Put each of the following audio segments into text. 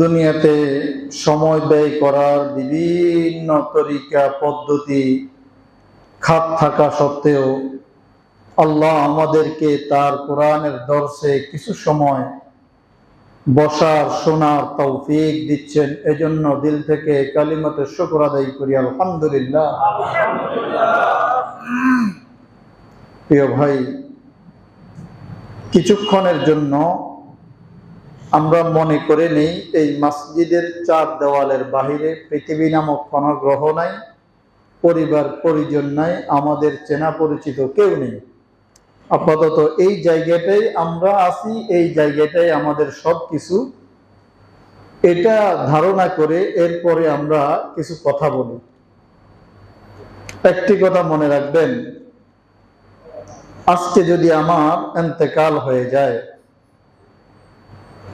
দুনিয়াতে সময় ব্যয় করার বিভিন্ন তরিকা, পদ্ধতি খাত থাকা সত্ত্বেও আল্লাহ আমাদেরকে তার কোরআনের দর্শে কিছু সময় বসার, শোনার তৌফিক দিচ্ছেন। এজন্য দিল থেকে কালিমতে শুকর আদায় করি, আলহামদুলিল্লাহ। প্রিয় ভাই, কিছুক্ষণের জন্য আমরা মনে করে নেই, এই মসজিদের চার দেওয়ালের বাহিরে পৃথিবী নামক কোনো গ্রহ নাই, পরিবার, পরিজন নাই, আমাদের চেনা পরিচিত কেউ নেই। আপাতত এই জায়গাটাই আমরা আছি, এই জায়গাটাই আমাদের সব কিছু এটা ধারণা করে এরপরে আমরা কিছু কথা বলি। একটি কথা মনে রাখবেন, আজকে যদি আমার এতেকাল হয়ে যায়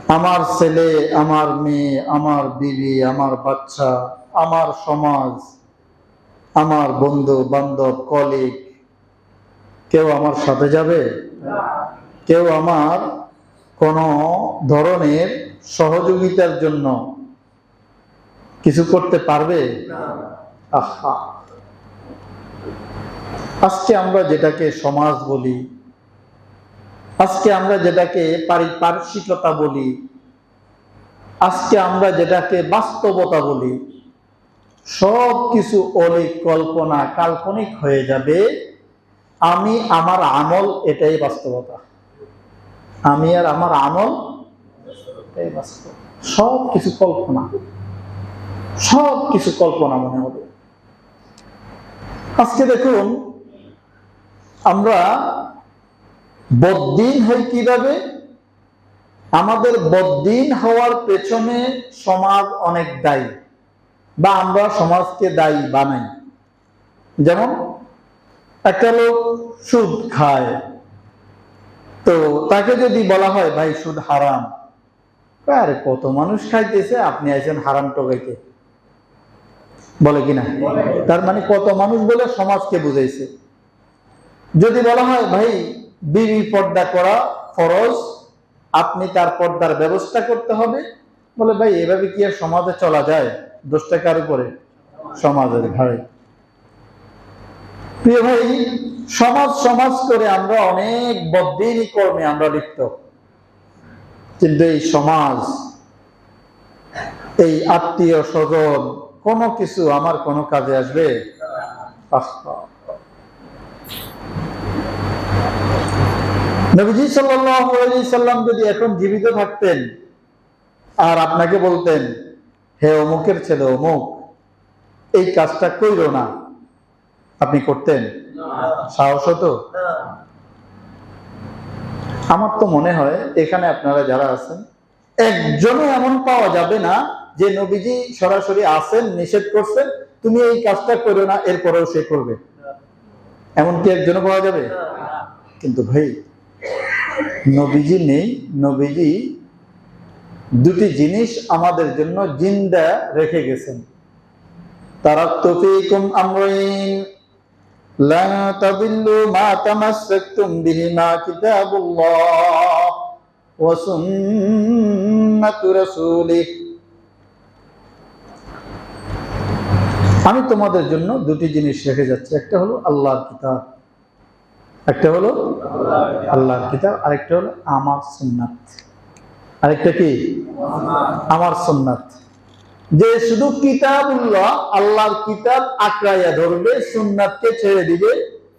আমার ছেলে, আমার মেয়ে, আমার বিবি, আমার বাচ্চা, আমার সমাজ, আমার বন্ধু, বান্ধব, কলিগ, কেউ আমার সাথে যাবে? কেউ আমার কোন ধরনের সহযোগিতার জন্য কিছু করতে পারবে? আহা! আজকে আমরা যেটাকে সমাজ বলি আজকে আমরা যেটাকে পারিপার্শ্বিকতা বলি, আজকে আমরা যেটাকে বাস্তবতা বলি সব কিছু অলিক কল্পনা কাল্পনিক হয়ে যাবে। আমি আমার আমল এটাই বাস্তবতা। আমি আর আমার আমল এটাই বাস্তব সব কিছু কল্পনা। সব কিছু কল্পনা মনে হবে। আজকে দেখুন, আমরা বদ্দিন হই কীভাবে? আমাদের বদ্দিন হওয়ার পেছনে সমাজ অনেক দায়ী, বা আমরা সমাজকে দায়ী বানাই। যেমন একটা লোক সুদ খায়, তো তাকে যদি বলা হয়, ভাই, সুদ হারাম। আরে, কত মানুষ খাইতেছে, আপনি আছেন হারাম টোকাইতে বলে কিনা? তার মানে কত মানুষ বলে সমাজকে বুঝাইছে। যদি বলা হয়, ভাই বিবি পর্দা করা ফরজ, আপনি তার পর্দার ব্যবস্থা করতে হবে। বলে, ভাই, এভাবে কি আর সমাজে চলা যায়? দোষটা কার উপরে? সমাজের ঘাড়ে প্রিয় ভাই, সমাজ সমাজ করে আমরা অনেক বদিনী কর্মে আমরা লিপ্ত। কিন্তু এই সমাজ, এই আত্মীয় স্বজন, কোনো কিছু আমার কোনো কাজে আসবে? আহা নবীজি সাল্লাম যদি এখন জীবিত থাকতেন, আর আপনাকে বলতেন, হে অমুকের ছেলে, অমুক, এই কাজটা কইল না। আপনি করতেন? সাহস হতো? আমার তো মনে হয় এখানে আপনারা যারা আছেন, একজনও এমন পাওয়া যাবে না যে নবীজি সরাসরি আসেন, নিষেধ করছেন, তুমি এই কাজটা করো না, এরপরেও সে করবে। এমন কি একজনও পাওয়া যাবে? কিন্তু ভাই নবীজি নেই, নবীজি দুটি জিনিস আমাদের জন্য জিন্দা রেখে গেছেন। তারা তফিকুম আমরাইন লা তাদিল্লু মা তামাসসাকতুম বিহিমা কিতাবুল্লাহ ওয়া সুন্নাতু রাসূলিহ। আমি তোমাদের জন্য দুটি জিনিস রেখে যাচ্ছি, একটা হলো আল্লাহর কিতাব। একটা হলো আল্লাহর কিতাব, আরেকটা হলো আমার সুন্নাত। আরেকটা কি? আমার সুন্নাত। যে শুধু কিতাবুল্লাহ, আল্লাহর কিতাব আঁকড়াইয়া ধরবে, সুন্নাতকে ছেড়ে দিবে,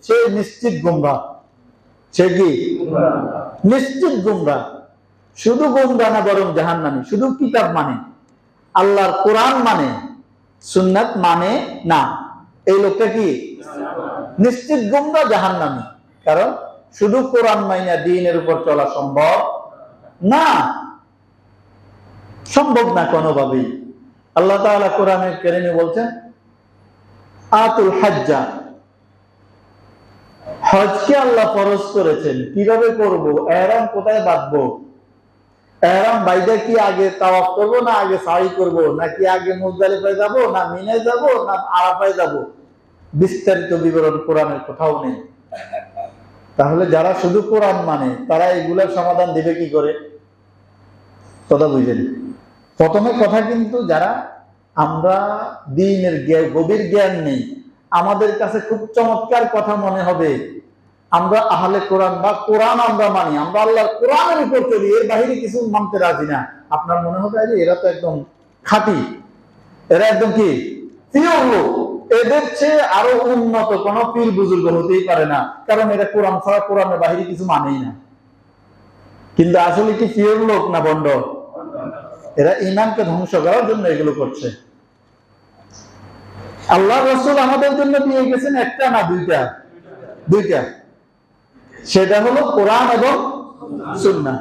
সে নিশ্চিত গুমরা সে কি? নিশ্চিত গুমরা শুধু গুমরা না, বরং জাহান নামে শুধু কিতাব মানে। আল্লাহর কোরআন মানে সুন্নাত মানে না। এই লোকটা কি? নিশ্চিত গুমরা জাহান নামে কারণ শুধু কোরআন মাইনা দিনের উপর চলা সম্ভব না সম্ভব না কোনোভাবেই। আল্লাহ তাআলা কোরআনের কেরিমে বলছেন, আতুল হাজ্জা হজকে আল্লাহ ফরজ করেছেন। কীভাবে করব? এহরাম কোথায় বাঁধবো? এহরাম বাইদা কি আগে তাওয়াফ করব না আগে সাই করব? নাকি আগে মুজদালিফায় যাব, না মিনে যাব, না আরাফায় যাব? বিস্তারিত বিবরণ কোরআনের কোথাও নেই। তাহলে যারা শুধু কোরআন মানে তারা এগুলোর সমাধান দিবে কি করে? কথা বুঝেন প্রথমে কথা কিন্তু যারা আমরা দিনের গভীর জ্ঞান নেই, আমাদের কাছে খুব চমৎকার কথা মনে হবে। আমরা আহলে কোরআন বা কোরআন আমরা মানি, আমরা আল্লাহর কোরআনের উপর চলি, এর বাহিরে কিছু মানতে রাজি না। আপনার মনে হবে এরা তো একদম খাঁটি। এরা একদম কি? লোক। এদের চেয়ে আরও উন্নত কোন পীর বুজুর্গ হতেই পারে না। কারণ এরা কোরআন ছাড়া কোরআনের বাহিরে কিছু মানেই না। কিন্তু আসলে কি পিওর লোক না বন্ড? এরা ইমানকে ধ্বংস করার জন্য এগুলো করছে। আল্লাহ রসুল আমাদের জন্য দিয়ে গেছেন একটা না দুইটা? দুইটা। সেটা হলো কোরআন এবং সুন্না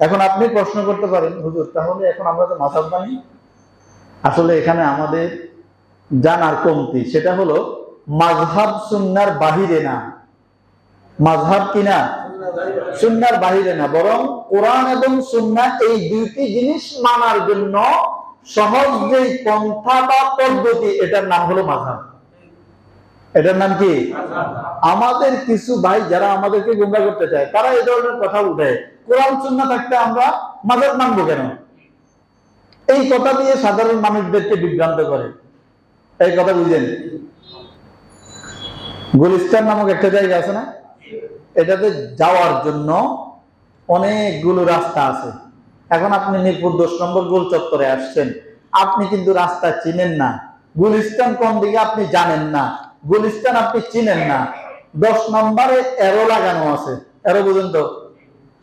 এখন আপনি প্রশ্ন করতে পারেন, হুজুর, তাহলে এখন আমরা তো মাসাব মানি আসলে এখানে আমাদের জানার কমতি, সেটা হলো মাঝহাব সুন্নার বাহিরে না। মাঝহাব কিনা সুন্নার বাহিরে না, বরং কোরআন এবং সুন্না এই দুইটি জিনিস মানার জন্য সহজ যে পন্থা বা পদ্ধতি, এটার নাম হলো মাঝহাব এটার নাম কি? আমাদের কিছু ভাই যারা আমাদেরকে গুমরা করতে চায়, তারা এই ধরনের কথা উঠে, কোরআন সুন্না থাকতে আমরা মাঝহাব মানবো কেন? এই কথা দিয়ে সাধারণ মানুষদেরকে বিভ্রান্ত করে। এই কথা বুঝলেন গুলিস্তান নামক একটা জায়গা আছে না? এটাতে যাওয়ার জন্য অনেকগুলো রাস্তা আছে। এখন আপনি মিরপুর দশ নম্বর গোল চত্বরে আসছেন। আপনি কিন্তু রাস্তা চিনেন না। গুলিস্তান কোন দিকে আপনি জানেন না। গুলিস্তান আপনি চিনেন না। দশ নম্বরে এরো লাগানো আছে। এরো বুঝেন তো?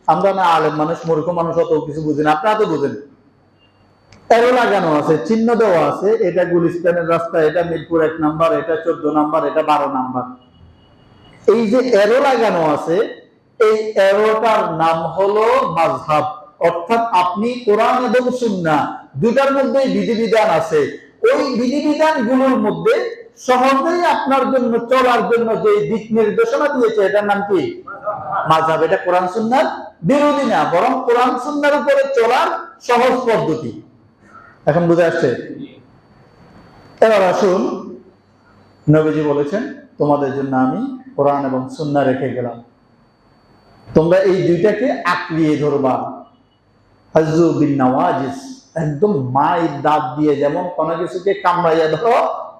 আমরা না আলেম মানুষ, মূর্খ মানুষ, অত কিছু বুঝি না। আপনারা তো বুঝেন। এরো লাগানো আছে, চিহ্ন দেওয়া আছে, এটা গুলিস্তানের রাস্তা, এটা মিরপুর এক নাম্বার, এটা চোদ্দ নাম্বার, এটা বারো নাম্বার। এই যে এরো লাগানো আছে, এই এরোটার নাম হলো মাঝহাব অর্থাৎ আপনি কোরআন এবং সুন্না দুটার মধ্যে বিধিবিধান আছে। ওই বিধিবিধানগুলোর মধ্যে সহজেই আপনার জন্য, চলার জন্য যে দিক নির্দেশনা দিয়েছে, এটার নাম কি? মাঝহাব এটা কোরআন সুন্নার বিরোধী না, বরং কোরআন সুন্নার উপরে চলার সহজ পদ্ধতি। এখন বুঝে আসছে। এবার আসুন, নবীজি বলেছেন, তোমাদের জন্য আমি কোরআন এবং সুন্না রেখে গেলাম। তোমরা এই দুইটাকে আঁকড়িয়ে ধরবা। নওয়াজিস, একদম মায়ের দাঁত দিয়ে যেমন কোনো কিছুকে কামড়াইয়া ধরো,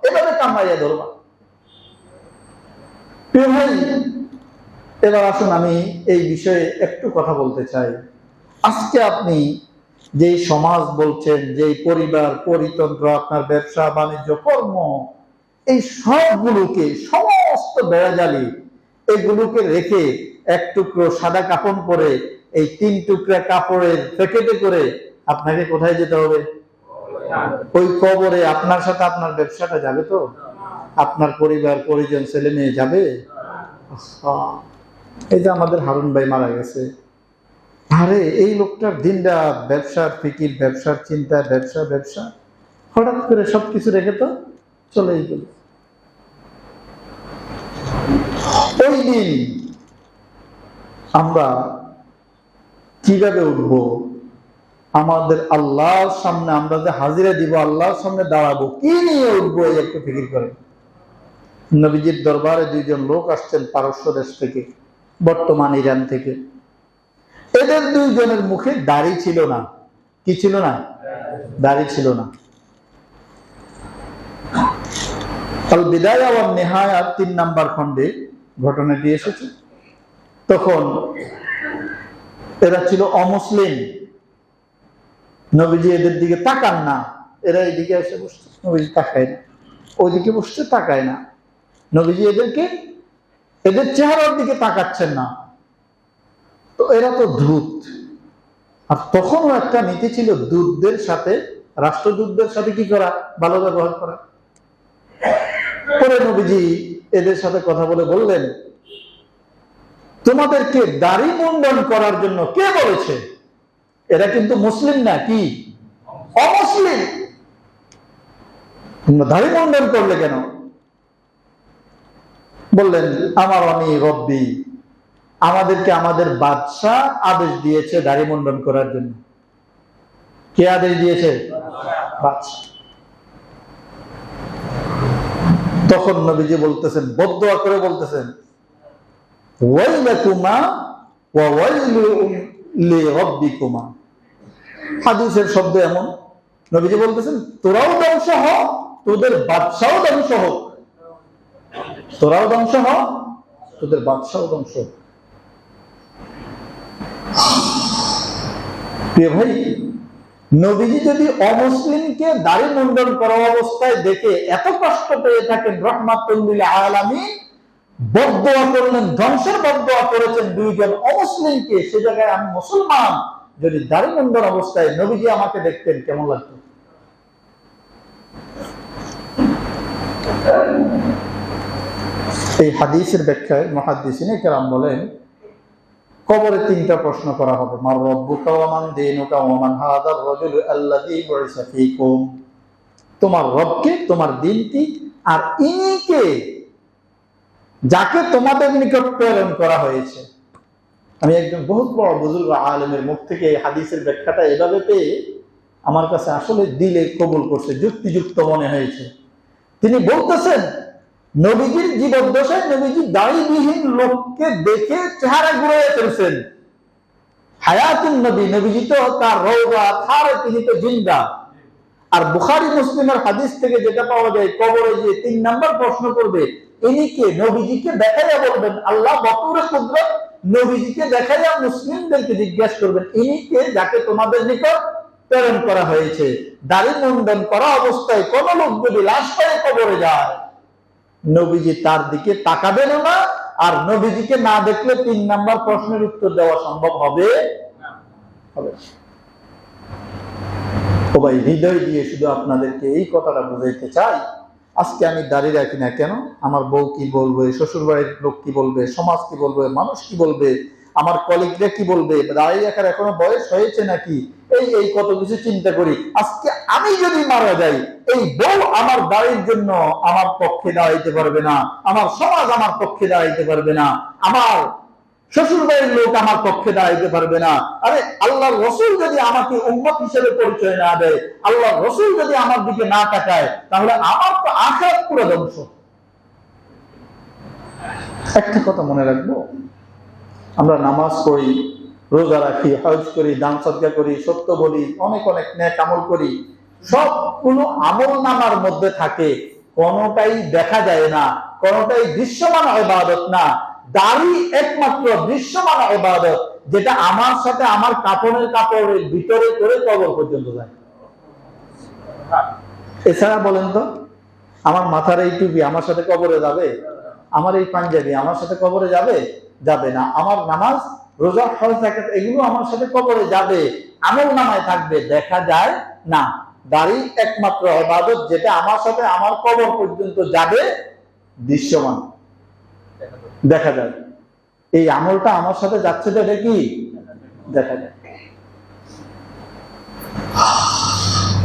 এভাবে কামড়াইয়া ধরবা। ভাই, এবার আসুন আমি এই বিষয়ে একটু কথা বলতে চাই। আজকে আপনি যেই সমাজ বলছেন, যেই পরিবার, পরিতন্ত্র, আপনার ব্যবসা, বাণিজ্য, কর্ম, এই সবগুলোকে, সমস্ত বেড়াজালি এগুলোকে রেখে এক টুকরো সাদা কাপড় পরে এই তিন টুকরা কাপড়ের প্যাকেটে করে আপনাকে কোথায় যেতে হবে? ওই কবরে আপনার সাথে আপনার ব্যবসাটা যাবে তো? আপনার পরিবার, পরিজন, ছেলে মেয়ে যাবে? এই যে আমাদের হারুন ভাই মারা গেছে। আরে, এই লোকটার দিনটা ব্যবসার ফিকির, ব্যবসার চিন্তা, ব্যবসা ব্যবসা। হঠাৎ করে সবকিছু রেখে তো চলেই গেল। ওই দিন আমরা কীভাবে উঠব? আমাদের আল্লাহর সামনে আমরা যে হাজিরা দিব, আল্লাহর সামনে দাঁড়াবো, কি নিয়ে উঠবো এই একটু ফিকির করেন? নবীজির দরবারে দুইজন লোক আসছেন পারস্য দেশ থেকে, বর্তমান ইরান থেকে। এদের দুইজনের মুখে দাড়ি ছিল না। কি ছিল না? দাড়ি ছিল না। আল বিদায় নেহায়াত তিন নাম্বার এসেছে। তখন এরা ছিল অমুসলিম। নবীজি এদের দিকে তাকান না। এরা এদিকে এসে বসছে। নবীজি তাকায় না। ওইদিকে বসছে, তাকায় না। নবীজি এদেরকে, এদের চেহারার দিকে তাকাচ্ছেন না। তো এরা তো দূত আর তখনও একটা নীতি ছিল দূতদের সাথে, রাষ্ট্রদূতদের সাথে কি করা? ভালো ব্যবহার করা। পরে নবীজি এদের সাথে কথা বলে বললেন, তোমাদেরকে দাড়ি মুন্ডন করার জন্য কে বলেছে? এরা কিন্তু মুসলিম না, কি? অমুসলিম। তোমরা দাড়ি মুন্ডন করলে কেন? বললেন, আমার আমি রব্বি আমাদেরকে আমাদের বাদশাহ আদেশ দিয়েছে দাড়ি মুন্ডন করার জন্য। কে আদেশ দিয়েছে? তখন নবীজি বলতেছেন, বদয়া করে বলতেছেন শব্দ এমন। নবীজি বলতেছেন, তোরাও ধ্বংস হ, তোদের বাদশাও ধ্বংস হোক। তোরাও ধ্বংস হ, তোদের বাদশাও ধ্বংস হোক। প্রিয় ভাই, নবীজি যদি অমুসলিমকে দাড়ি মুন্ডন করা অবস্থায় দেখে এত কষ্ট পেয়ে থাকেন রহমাতুল্লিল আলামী বদোয়া করলেন, ধ্বংসের বদোয়া করেছেন দুইজন অমুসলিমকে, সে জায়গায় আমি মুসলমান। যদি দাড়ি মুন্ডন অবস্থায় নবীজি আমাকে দেখতেন, কেমন লাগতো? এই হাদিসের ব্যাখ্যায় মহাদিসিনে কেরাম বলেন কবরে তিনটা প্রশ্ন করা হবে। মার রব্বুকা ওয়া মান দীনুকা ওয়া মান হাযার রাজুল আল্লাযী বুইসা ফীকুম। তোমার রবকে, তোমার দিন কি আর ইনি কে যাকে তোমাদের নিকট প্রেরণ করা হয়েছে। আমি একজন বহুত বড় বুজুর্গ আলেমের মুখ থেকে এই হাদিসের ব্যাখ্যাটা এভাবে পেয়ে আমার কাছে আসলে দিলে কবুল করছে, যুক্তিযুক্ত মনে হয়েছে। তিনি বলতেছেন নবীজির জীবদ্দশায় নবীজি দাড়িবিহীন লোককে দেখে চেহারা ঘুরে ফেলছেন হায়াতুন নবী, নবীজি তো তার রৌবা থার তিনি তো জিন্দা। আর বুখারি মুসলিমের হাদিস থেকে যেটা পাওয়া যায়, কবরে যে তিন নাম্বার প্রশ্ন করবে, ইনি কে? নবীজিকে দেখাইয়া বলবেন, আল্লাহ বকুরে কুদরত। নবীজিকে দেখাইয়া মুসলিমদেরকে জিজ্ঞাসা করবেন, ইনি কে যাকে তোমাদের নিকট প্রেরণ করা হয়েছে? দাড়ি মুন্ডন করা অবস্থায় কোন লোক যদি লাশ পায়ে কবরে যায় নবীজি তার দিকে তাকাবেন না, আর নবীজিকে না দেখলে তিন নাম্বার প্রশ্নের উত্তর দেওয়া সম্ভব হবে ভাই, হৃদয় দিয়ে শুধু আপনাদেরকে এই কথাটা বুঝাইতে চাই, আজকে আমি দাঁড়িয়ে রাখি না কেন? আমার বউ কি বলবে? শ্বশুর বাড়ির লোক কি বলবে? সমাজ কি বলবে? মানুষ কি বলবে? আমার কলিগরা কি বলবে? দাঁড়িয়ে রাখার এখনও বয়স হয়েছে নাকি? এই এই কত কিছু চিন্তা করি। আজকে আমি যদি মারা যাই, এই বউ আমার দাঁড়ির জন্য আমার পক্ষে দাঁড়াইতে পারবে না। আমার সমাজ আমার পক্ষে দাঁড়াইতে পারবে না। আমার শ্বশুর বাড়ির লোক আমার পক্ষে দাঁড়াইতে পারবে না। আরে আল্লাহ রসুল যদি আমাকে উন্মত হিসেবে পরিচয় না দেয় আল্লাহ রসুল যদি আমার দিকে না তাকায়, তাহলে আমার তো আখাত পুরো ধ্বংস। একটা কথা মনে রাখব? আমরা নামাজ পড়ি, রোজা রাখি, হজ করি, দান সদ্গা করি, সত্য বলি, অনেক অনেক ন্যাক আমল করি। সবগুলো আমল নামার মধ্যে থাকে, কোনটাই দেখা যায় না, কোনটাই দৃশ্যমান ইবাদত না। দাড়ি একমাত্র দৃশ্যমান ইবাদত, যেটা আমার সাথে আমার কাপড়ের কাপড়ের ভিতরে করে কবর পর্যন্ত যায়। এছাড়া বলেন তো, আমার মাথার এই টুপি আমার সাথে কবরে যাবে? আমার এই পাঞ্জাবি আমার সাথে কবরে যাবে? যাবে না। আমার নামাজ, রোজা হজ থাকে এগুলো আমার সাথে কবরে যাবে। আমল নামায় থাকবে, দেখা যায় না। দাড়ি একমাত্র ইবাদত যেটা আমার সাথে আমার কবর পর্যন্ত যাবে, দৃশ্যমান। দেখা যায়। এই আমলটা আমার সাথে যাচ্ছে এটা কি? দেখা যায়।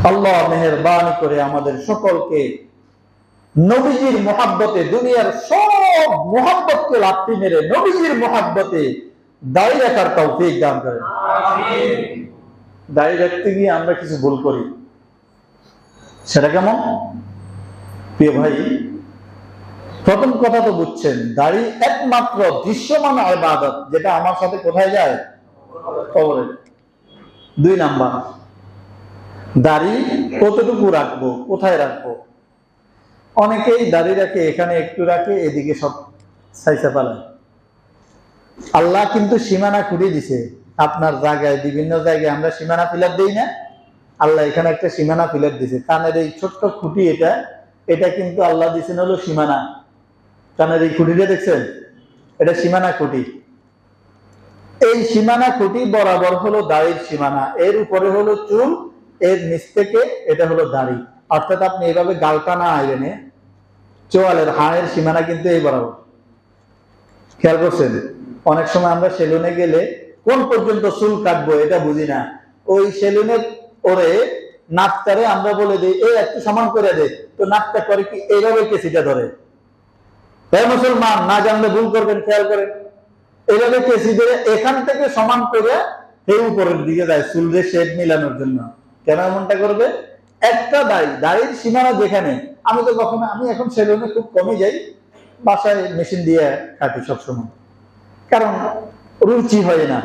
আল্লাহ মেহরবানি করে আমাদের সকলকে নবীজির মোহাব্বতে, দুনিয়ার সব মোহাব্বতকে লাপ্তি মেরে নবীজির মোহাব্বতে দায়ী রাখার তৌফিক দান করে দায়ী রাখতে গিয়ে আমরা কিছু ভুল করি। সেটা কেমন? প্রিয় ভাই, প্রথম কথা তো বুঝছেন, দাড়ি একমাত্র দৃশ্যমান ইবাদত যেটা আমার সাথে কোথায় যায়? কবরে। দুই নাম্বার, দাড়ি কতটুকু রাখব, কোথায় রাখব? অনেকেই দাড়ি রাখে, এখানে একটু রাখে, এদিকে সব সাইসা পালায়। আল্লাহ কিন্তু সীমানা খুঁড়ে দিছে। আপনার জায়গায়, বিভিন্ন জায়গায় আমরা সীমানা ফিলার দিই না। আল্লাহ এখানে একটা সীমানা ফিলার দিছে। কানের এই ছোট্ট খুঁটি এটা এটা কিন্তু আল্লাহ দিছেন হলো সীমানা। কানের এই খুঁটিটা দেখছেন? এটা সীমানা খুঁটি। এই সীমানা খুঁটি বরাবর হলো দাড়ির সীমানা। এর উপরে হলো চুল, এর নিচ থেকে এটা হলো দাড়ি। অর্থাৎ আপনি এইভাবে গালটা না আইলেনে চোয়ালের হাড়ের সীমানা কিন্তু এই বরাবর। খেয়াল করছেন? অনেক সময় আমরা সেলুনে গেলে কোন পর্যন্ত চুল কাটবো এটা বুঝি না। ওই সেলুনে ওরে নাকটারে আমরা বলে দিই, এই একটু সমান করে দে। তো নাকটা করে কি এইভাবে কেসিটা ধরে? তাই মুসলমান, না জানলে ভুল করবেন, খেয়াল করেন। এইভাবে কেসি ধরে এখান থেকে সমান করে এই উপরের দিকে যায় চুলরে শেড মিলানোর জন্য। কেন এমনটা করবে? একটা দাড়ি, দাড়ির সীমানা যেখানে, আমি তো কখনো আমি এখন সেলুনে খুব কমে যাই, বাসায় মেশিন দিয়ে কাটি সবসময়। কারণ রুচি হয় না।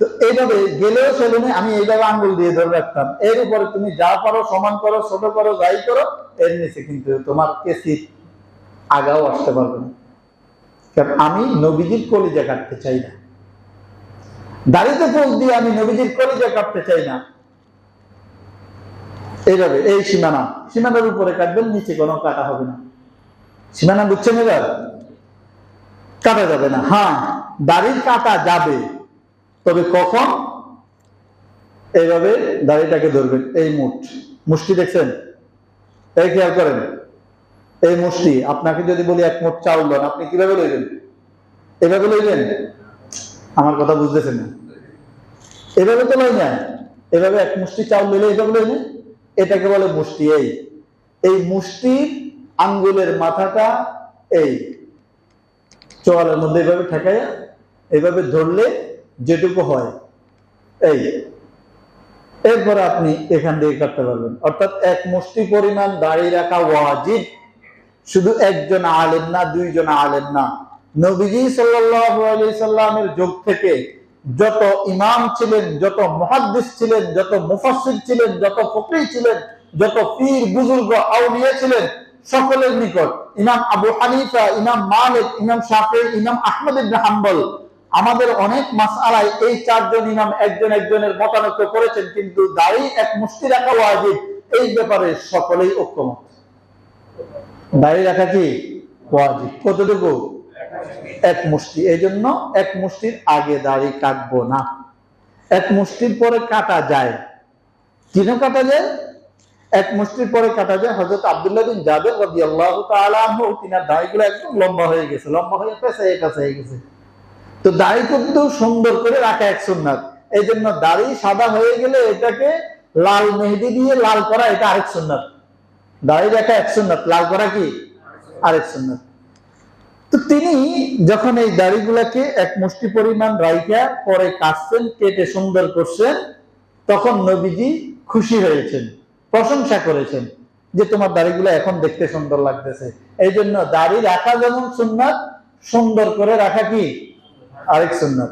তো এইভাবে গেলেও সেলুনে আমি এইভাবে আঙ্গুল দিয়ে ধরে রাখতাম। এর উপরে তুমি যা পারো, সমান করো, ছোট করো, যাই করো, এর নিচে কিন্তু তোমার কেসি আগাও আসতে পারবে না। কারণ আমি নবীজির কলিজা কাটতে চাই না। দাড়িতে ফুল দিয়ে আমি নবীজির কলিজা কাটতে চাই না। এইভাবে, এই সীমানা। সীমানার উপরে কাটবেন, নিচে কোনো কাটা হবে না। সীমানা বুঝছেন এবার? কাটা যাবে না। হ্যাঁ দাড়ি কাটা যাবে। তবে কখন? এইভাবে দাড়িটাকে ধরবেন, এই মুঠ। মুষ্টি দেখছেন? এই খেয়াল করেন। এই মুষ্টি, আপনাকে যদি বলি এক মুঠ চাউল দেন, আপনি কীভাবে লইবেন? এভাবে লইবেন? আমার কথা বুঝতেছেন না। এভাবে তো লই না এভাবে এক মুষ্টি চাউল লইলে এভাবে লই এটাকে বলে মুষ্টি, এই। এই মুষ্টির আঙ্গুলের মাথাটা, এই। চোয়ালের মধ্যে এভাবে ঠেকাইয়া এইভাবে ধরলে যেটুকু হয়, এই। এরপরে আপনি এখান থেকে কাটতে পারবেন। অর্থাৎ এক মুষ্টি পরিমাণ দাড়ি রাখা ওয়াজিব। শুধু একজন আলেন না, দুইজন আলেন না। নবীজি আলাইহি সাল্লামের যুগ থেকে যত ইমাম ছিলেন, যত মুহাদ্দিস ছিলেন, যত মুফাসসির ছিলেন, যত ফকিহ ছিলেন, যত পীর বুজুর্গ আউলিয়া ছিলেন, সকলের নিকট, ইমাম আবু হানিফা, ইমাম মালিক, ইমাম শাফিঈ ইমাম আহমদ ইবনে হাম্বল, আমাদের অনেক মাসআলায় এই চারজন ইমাম একজন একজনের মতামত করেছেন, কিন্তু দাড়ি এক মুষ্টি রাখা ওয়াজিব, এই ব্যাপারে সকলেই ঐক্যমত। দাড়ি রাখা কি? ওয়াজিব। কতটুকু? এক মুষ্টি এই জন্য এক মুষ্টির আগে দাড়ি কাটবো না। এক মুষ্টির পরে কাটা যায়। কেন কাটা যায়? এক মুষ্টির পরে কাটা যায়। হজরত আব্দুল্লাহ বিন জাবের তাআলা আনহু, তিনার দাড়িগুলো একদম লম্বা হয়ে গেছে, লম্বা হয়ে কাছে হয়ে গেছে। তো দাড়ি কিন্তু সুন্দর করে রাখা এক সুন্নাত। এই জন্য দাড়ি সাদা হয়ে গেলে এটাকে লাল মেহেদি দিয়ে লাল করা এটা আরেক সুন্নাত। দাড়ি রাখা এক সুন্নাত, লাল করা কি? আরেক সুন্নাত। তো তিনি যখন এই দাড়িগুলাকে এক মুষ্টি পরিমাণ রাইখা পরে কাটছেন কেটে সুন্দর করছেন, তখন নবীজি খুশি হয়েছেন, প্রশংসা করেছেন যে তোমার দাড়িগুলো এখন দেখতে সুন্দর লাগতেছে। এই জন্য দাড়ি রাখা যেমন সুন্নাত, সুন্দর করে রাখা কি? আরেক সুন্নাত।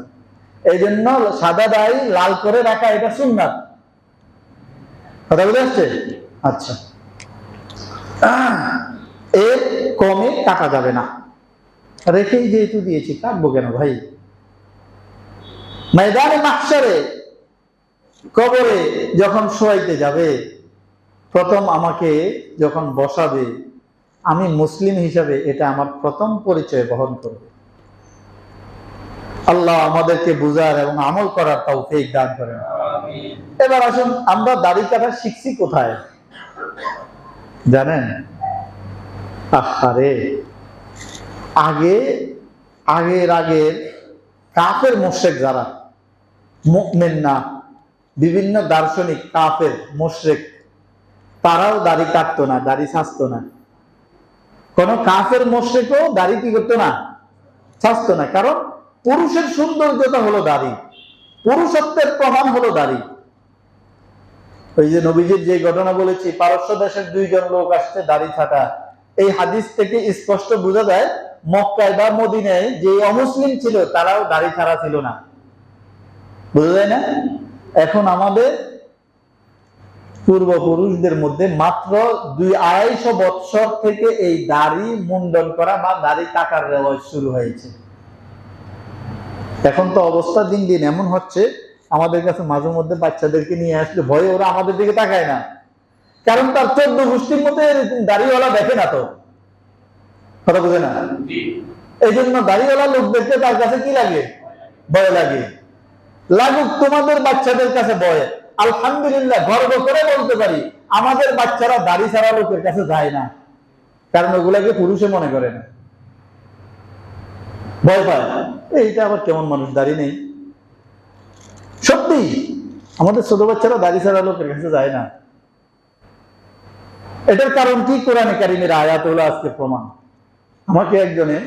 এই জন্য সাদা দাড়ি লাল করে রাখা এটা সুন্নাত। কথা বুঝে আসছে? আচ্ছা। এর কমে কাটা যাবে না। রেখেই যেহেতু দিয়েছি কাটবো কেন ভাই? ময়দানে মাকসারে কবরে যখন শোয়াইতে যাবে প্রথম আমাকে যখন বসাবে আমি মুসলিম হিসাবে এটা আমার প্রথম পরিচয় বহন করবে। আল্লাহ আমাদেরকে বুঝার এবং আমল করার তৌফিক দান করেন। এবার আসুন আমরা দাড়ি কাটা শিখছি কোথায়? জানেন? আহারে! আগে, আগের আগের কাফের মোশেক যারা মুকমেন না, বিভিন্ন দার্শনিক কাফের মোশেক, তারাও দাড়ি কাটতো না, দাড়ি ছাঁচতো না। কোন কাফের মোশেকও দাড়ি কি করতো না? ছাঁচতো না। কারণ পুরুষের সৌন্দর্যতা হলো দাড়ি। পুরুষত্বের প্রমাণ হলো দাড়ি। ওই যে নবীজির যে ঘটনা বলেছি, পারস্য দেশের দুইজন লোক আসছে দাড়ি ছাটা। এই হাদিস থেকে স্পষ্ট বোঝা যায় মক্কায় বা মদিনায় যে অমুসলিম ছিল, তারাও দাড়ি ছাড়া ছিল না। বোঝা যায় না? এখন আমাদের পূর্বপুরুষদের মধ্যে মাত্র দুই আড়াইশো বৎসর থেকে এই দাড়ি মুন্ডন করা বা দাড়ি কাটার রেওয়াজ শুরু হয়েছে। এখন তো অবস্থা দিন দিন এমন হচ্ছে, আমাদের কাছে মাঝে মধ্যে বাচ্চাদেরকে নিয়ে আসলে ভয়ে ওরা আমাদের দিকে তাকায় না। কারণ তার চোদ্দ গোষ্ঠীর মধ্যে দাড়িওয়ালা দেখে না তো। কথা বুঝে না? এই জন্য দাড়িওয়ালা লোক দেখতে তার কাছে কি লাগে? ভয় লাগে। লাগুক তোমাদের বাচ্চাদের কাছে ভয়। আলহামদুলিল্লাহ গর্ব করে বলতে পারি আমাদের বাচ্চারা দাড়ি ছাড়া লোকের কাছে যায় না। কারণ ওগুলাকে পুরুষে মনে করে না। ভয় পায়। এইটা আবার কেমন মানুষ দাড়ি নেই? সত্যি আমাদের ছোট বাচ্চারা দাড়ি ছাড়া লোকের কাছে যায় না। এটার কারণ কি? কোরআনে কারিমের আয়াত হলো আজকে প্রমাণ। আমাকে একজনে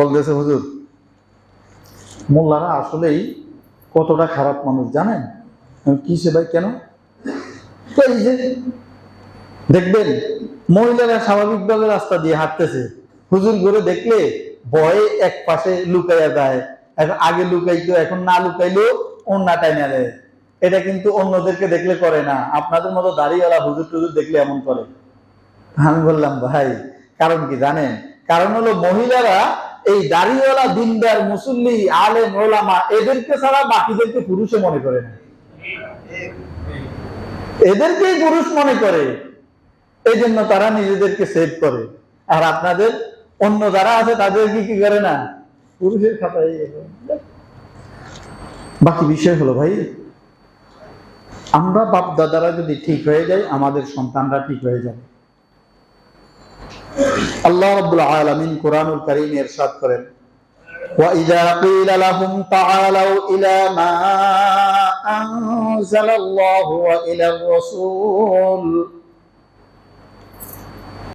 বলতেছে, হুজুর, মোল্লারা আসলেই কতটা খারাপ মানুষ জানেন? কি সে ভাই, কেন? এই যে দেখবেন, মহিলারা স্বাভাবিকভাবে রাস্তা দিয়ে হাঁটতেছে। হুজুর করে দেখলে ভয়ে এক পাশে লুকাইয়া যায় এখন আগে লুকাইতো, এখন না লুকাইলেও অন্যা টাইনা দেয় এটা কিন্তু অন্যদেরকে দেখলে করে না। আপনাদের মতো দাড়িওয়ালা হুজুর টুজুর দেখলে এমন করে। আমি বললাম, ভাই, কারণ কি জানেন? কারণ হলো মহিলারা এই দাড়িওয়ালা দিনদার, মুসল্লি, আলেম, ওলামা, এদেরকে ছাড়া বাকিদেরকে পুরুষে মনে করে না। এদেরকেই পুরুষ মনে করে। এই জন্য তারা নিজেদেরকে সেভ করে। আর আপনাদের অন্য যারা আছে তাদেরকে কি করে না? পুরুষের খাতায় বাকি বিষয় হলো ভাই, আমরা বাপ দাদারা যদি ঠিক হয়ে যাই, আমাদের সন্তানরা ঠিক হয়ে যাবে। আল্লাহ রাব্বুল আলামিন কোরআনুল কারীমে ইরশাদ করেন وَإِذَا قِيلَ لَهُمْ تَعَالَوْا إِلَى مَا أَنزَلَ اللَّهُ وَإِلَى الرَّسُولِ